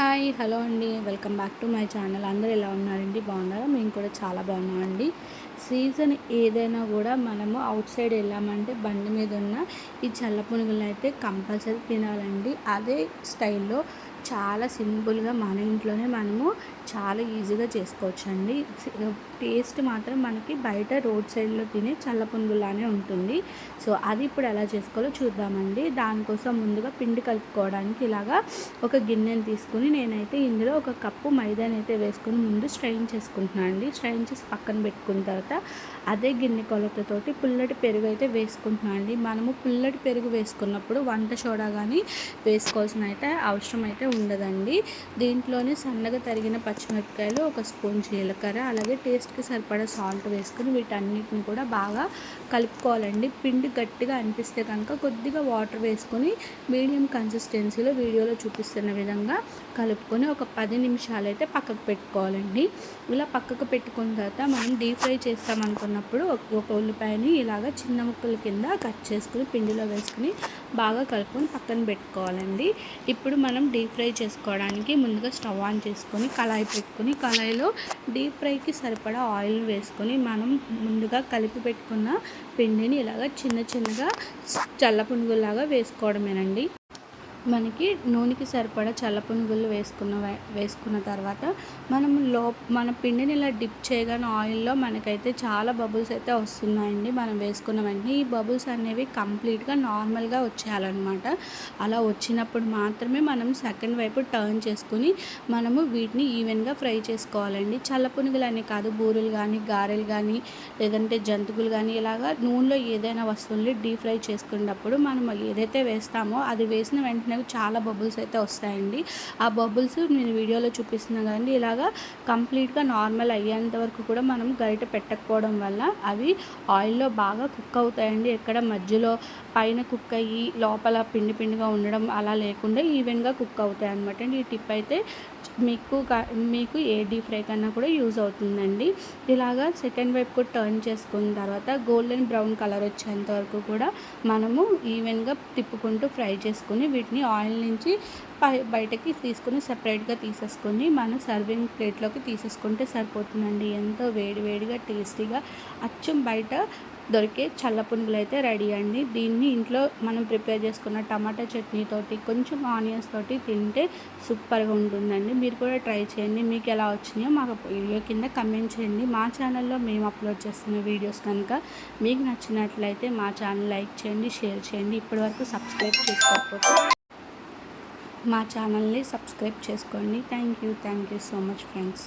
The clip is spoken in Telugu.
హాయ్ హలో అండి. Welcome back to my channel. అందరూ ఎలా ఉన్నారండి? బాగున్నారా? మేము కూడా చాలా బాగున్నామండి. సీజన్ ఏదైనా కూడా మనము అవుట్ సైడ్ వెళ్ళామంటే బండి మీద ఉన్న ఈ చల్ల పునుగులు అయితే కంపల్సరీ తినాలండి. అదే స్టైల్లో చాలా సింపుల్గా మన ఇంట్లోనే మనము చాలా ఈజీగా చేసుకోవచ్చండి. టేస్ట్ మాత్రం మనకి బయట రోడ్ సైడ్లో తినే చల్ల పునుగులానే ఉంటుంది. సో అది ఇప్పుడు ఎలా చేసుకోవాలో చూద్దామండి. దానికోసం ముందుగా పిండి కలుపుకోవడానికి ఇలాగా ఒక గిన్నెని తీసుకుని నేనైతే ఇందులో ఒక కప్పు మైదాని అయితే వేసుకుని ముందు స్ట్రైన్ చేసుకుంటున్నాను అండి. స్ట్రైన్ చేసి పక్కన పెట్టుకున్న తర్వాత అదే గిన్నె కొలతతోటి పుల్లటి పెరుగు అయితే వేసుకుంటున్నాను అండి. మనము పుల్లటి పెరుగు వేసుకున్నప్పుడు వంట సోడా కానీ వేసుకోవాల్సిన అయితే అవసరం అయితే ఉండదండి. దీంట్లోనే సన్నగా తరిగిన పచ్చిమిరపకాయలు ఒక స్పూన్ జీలకర్ర అలాగే టేస్ట్కి సరిపడా సాల్ట్ వేసుకుని వీటన్నిటిని కూడా బాగా కలుపుకోవాలండి. పిండి గట్టిగా అనిపిస్తే కనుక కొద్దిగా వాటర్ వేసుకొని మీడియం కన్సిస్టెన్సీలో వీడియోలో చూపిస్తున్న విధంగా కలుపుకొని ఒక పది నిమిషాలు అయితే పక్కకు పెట్టుకోవాలండి. ఇలా పక్కకు పెట్టుకున్న తర్వాత మనం డీప్ ఫ్రై చేస్తామనుకున్నప్పుడు ఒక ఉల్లిపాయని ఇలాగ చిన్న ముక్కల కింద కట్ చేసుకుని పిండిలో వేసుకుని బాగా కలుపుకొని పక్కన పెట్టుకోవాలండి. ఇప్పుడు మనం డీప్ ఫ్రై చేసుకోవడానికి ముందుగా స్టవ్ ఆన్ చేసుకొని కళాయి పెట్టుకొని కళాయిలో డీప్ ఫ్రైకి సరిపడా ఆయిల్ వేసుకొని మనం ముందుగా కలిపి పెట్టుకున్న పిండిని ఇలాగ చిన్న చిన్నగా చల్ల పునుగులాగా వేసుకోవడమేనండి. మనకి నూనెకి సరిపడా చల్ల పునుగులు వేసుకున్న వేసుకున్న తర్వాత మనం లో మన పిండిని ఇలా డిప్ చేయగానే ఆయిల్లో మనకైతే చాలా బబుల్స్ అయితే వస్తున్నాయండి. మనం వేసుకున్న వెంటనే ఈ బబుల్స్ అనేవి కంప్లీట్గా నార్మల్గా వచ్చేయాలన్నమాట. అలా వచ్చినప్పుడు మాత్రమే మనం సెకండ్ వైపు టర్న్ చేసుకుని మనము వీటిని ఈవెన్గా ఫ్రై చేసుకోవాలండి. చల్ల పునుగులు అనే కాదు బూరెలు కానీ గారెలు కానీ లేదంటే జంతువులు కానీ ఇలాగా నూనెలో ఏదైనా వస్తువుల్ని డీప్ ఫ్రై చేసుకున్నప్పుడు మనం ఏదైతే వేస్తామో అది వేసిన వెంటనే చాలా బబుల్స్ అయితే వస్తాయండి. ఆ బబుల్స్ నేను వీడియోలో చూపిస్తున్నా కదండి. ఇలాగా కంప్లీట్గా నార్మల్ అయ్యేంత వరకు కూడా మనం గరిట పెట్టకపోవడం వల్ల అవి ఆయిల్లో బాగా కుక్ అవుతాయండి. ఎక్కడ మధ్యలో పైన కుక్ అయ్యి లోపల పిండి పిండిగా ఉండడం అలా లేకుండా ఈవెన్గా కుక్ అవుతాయి అనమాట ఈ టిప్ అయితే మీకు మీకు ఏ డీప్ ఫ్రై కన్నా కూడా యూజ్ అవుతుందండి. ఇలాగా సెకండ్ వైపు కూడా టర్న్ చేసుకున్న తర్వాత గోల్డెన్ బ్రౌన్ కలర్ వచ్చేంత వరకు కూడా మనము ఈవెన్గా తిప్పుకుంటూ ఫ్రై చేసుకుని వీటిని ఆయిల్ నుంచి బయటకి తీసుకుని సపరేట్గా తీసేసుకొని మనం సర్వింగ్ ప్లేట్లోకి తీసేసుకుంటే సరిపోతుందండి. ఎంతో వేడి వేడిగా టేస్టీగా అచ్చం బయట దొరికే చల్ల పునుగులు అయితే రెడీ అండి. దీన్ని ఇంట్లో మనం ప్రిపేర్ చేసుకున్న టమాటా చట్నీతోటి కొంచెం ఆనియన్స్ తోటి తింటే సూపర్గా ఉంటుందండి. మీరు కూడా ట్రై చేయండి. మీకు ఎలా వచ్చినాయో మాకు వీడియో కింద కమెంట్ చేయండి. మా ఛానల్లో మేము అప్లోడ్ చేస్తున్న వీడియోస్ కనుక మీకు నచ్చినట్లయితే మా ఛానల్ లైక్ చేయండి షేర్ చేయండి. ఇప్పటివరకు సబ్స్క్రైబ్ చేసుకోకపోతే మా ఛానల్ని సబ్స్క్రైబ్ చేసుకోండి. Thank you. Thank you so much friends.